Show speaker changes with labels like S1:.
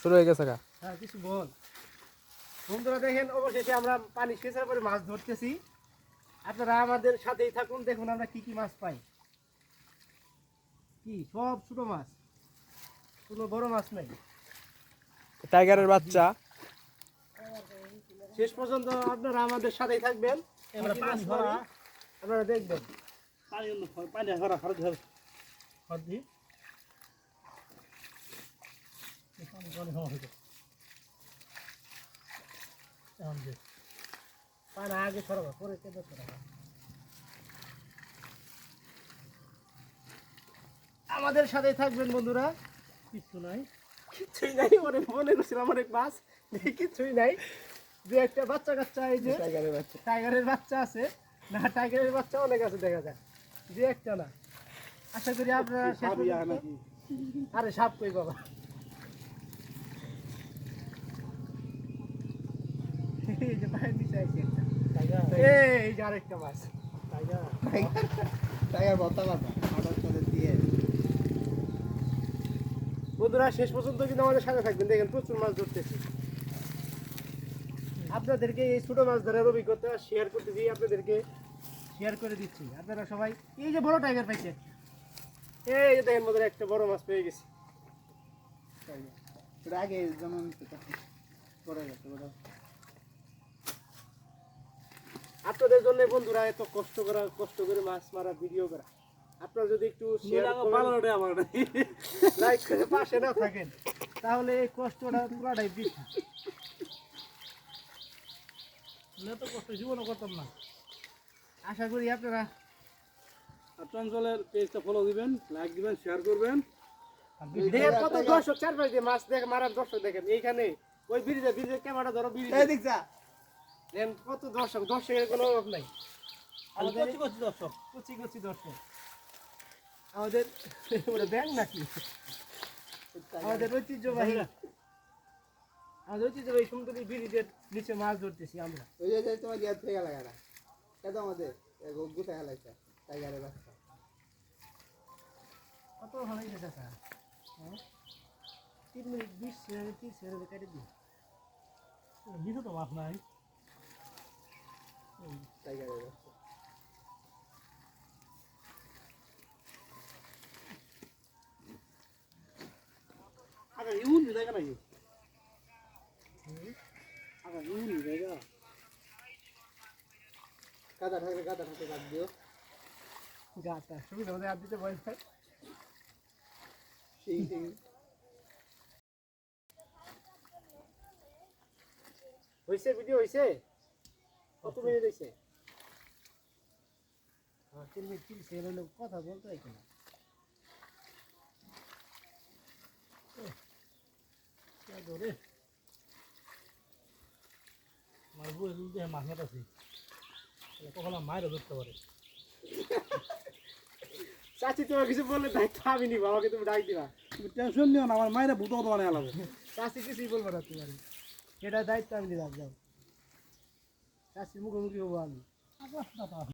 S1: শুরু হয়ে গেছে
S2: হ্যাঁ কিছু বল। বন্ধুরা দেখেন অবশেষে আমরা পানি সেচার পরে মাছ ধরতেছি। আপনারা আমাদের সাথেই থাকুন দেখুন আমরা কি কি মাছ পাই। কি সব ছোট মাছ। কোনো বড় মাছ নাই।
S1: টাইগারের বাচ্চা।
S2: শেষ পর্যন্ত আপনারা আমাদের সাথেই থাকবেন। আপনারা দেখবেন।
S3: পানি পানি পানি খাওয়া হইতো এখন যে
S2: পানি আগে সরাবো পরে কেটে সরাবো আমাদের সাথেই থাকবেন বন্ধুরা।
S3: কিচ্ছু নাই।
S2: কিছুই নাই মনে মনে করছিলাম অনেক মাছ কিছুই নাই। দু একটা বাচ্চা কাচ্চা এই যে
S1: টাইগারের বাচ্চা।
S2: টাইগারের বাচ্চা আছে। না টাইগারের বাচ্চা অনেক আছে দেখা যায় দু একটা না। আশা করি আপনারা আরে সাপ কই বাবা? এই যে বাইরে নিচে আছে একটা। এই যে আরেকটা মাছ
S3: টাইগার।
S1: টাইগার। বত্তা কথা হঠাৎ করে দিয়ে।
S2: বন্ধুরা শেষ পর্যন্ত কিন্তু আমাদের সাথে থাকবেন। দেখেন প্রচুর মাছ ধরতেছি। আপনাদেরকে এই ছোট মাছ ধরার অভিজ্ঞতা শেয়ার করতেছি আপনাদেরকে শেয়ার করে দিচ্ছি। আপনারা সবাই এই যে বড় টাইগার পাইছে এই যে দেখেন মধ্যে একটা বড় মাছ পেয়ে গেছি।
S1: আগে যেমন পরে গেছে ওটা
S2: আপনাদের জন্য বন্ধুরা এত কষ্ট করা কষ্ট করে মাছ মারা ভিডিও করা। আপনারা যদি একটু শেয়ার
S3: পালানোটা আমার
S2: লাইক করে পাশে না থাকেন। তাহলে এই কষ্টটা পুরাটাই বৃথা।
S3: কষ্ট জীবনও করতাম না।
S2: আশা করি আপনারা
S3: পেজটা ফলো দিবেন লাইক দিবেন শেয়ার করবেন।
S2: দেখেন কত দর্শক চারপাশ দিয়ে মাছ দেখে মারার দর্শক দেখেন এইখানে। ওই ব্রিজে ব্রিজে ক্যামেরা ধরো ব্রিজে
S1: এই
S2: কত দর্শক? দর্শকের কোনো অভাব নাই। আমাদের
S3: কচি কচি দর্শক
S2: কুচি কুচি দর্শক। আমাদের ওটা ব্যাংক নাকি? আমাদের ঐতিহ্যবাহী আমাদের ঐতিহ্যবাহী সুন্দরী ব্রিজের নিচে মাছ ধরতেছি আমরা।
S1: ওই যে তোমার ইয়াদ থেকে গেল গাড়া কেন আমাদের গুটা গেলাইছে টাইগারের বাচ্চা।
S2: কত ভালো গেছে স্যার হ্যাঁ? তিন মিনিট বিশ সেকেন্ড তিরিশ সেকেন্ড কেটে দিই।
S3: কিছু তো মাছ নাই।
S1: টাইগারের বাচ্চা
S3: আগে ইউন জায়গা নাকি? আগে ইউন জায়গা
S1: কাদা থাকলে কাদা থাকতে বাদ দিও।
S2: গাটা সুবিধা আমাদের আর দিতে ভয় পাই
S1: সেই সেই।
S2: হয়েছে ভিডিও হয়েছে কত মিনিট হয়েছে? হ্যাঁ তিন মিনিট তিরিশ সেকেন্ড কথা বলতে হয় কিনা?
S3: ধরে? মাছ কখনো মায়েরও ধরতে পারে।
S2: চাচি তোমার কিছু বললে দায়িত্ব আমি নিবো আমাকে তুমি ডাক দিবা।
S3: টেনশন নিও না আমার মায়েরা ভূত
S2: কিছুই বলব না তোমার। এটা দায়িত্ব আমি নিলাম যাও। ଚାଷୀ ମୁଁ କହୁଛି ଭଗବାନ